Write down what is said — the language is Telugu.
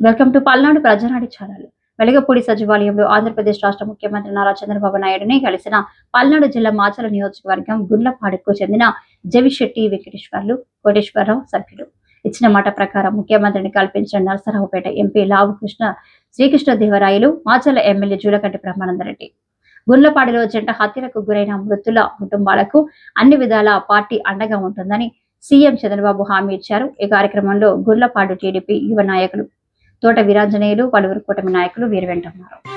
Welcome to Palnadu Prajanadi channel. Velagapudi సచివాలయంలో ఆంధ్రప్రదేశ్ రాష్ట్ర ముఖ్యమంత్రి నారా చంద్రబాబు నాయుడుని కలిసిన పల్నాడు జిల్లా మాచల నియోజకవర్గం గుండ్లపాడుకు చెందిన జవిశెట్టి వెంకటేశ్వర్లు కోటేశ్వరరావు సభ్యులు. ఇచ్చిన మాట ప్రకారం ముఖ్యమంత్రిని కల్పించిన నరసరావుపేట ఎంపీ లావు కృష్ణ శ్రీకృష్ణదేవరాయలు మాచల ఎమ్మెల్యే జూలకంటి బ్రహ్మానందరెడ్డి. గుండ్లపాడిలో జంట హత్యలకు గురైన మృతుల కుటుంబాలకు అన్ని విధాల పార్టీ అండగా ఉంటుందని సీఎం చంద్రబాబు హామీ ఇచ్చారు. ఈ కార్యక్రమంలో గుర్లపాడు టీడీపీ యువ నాయకులు తోట వీరాంజనేయులు పలువురు కూటమి నాయకులు వీరు వెంట ఉన్నారు.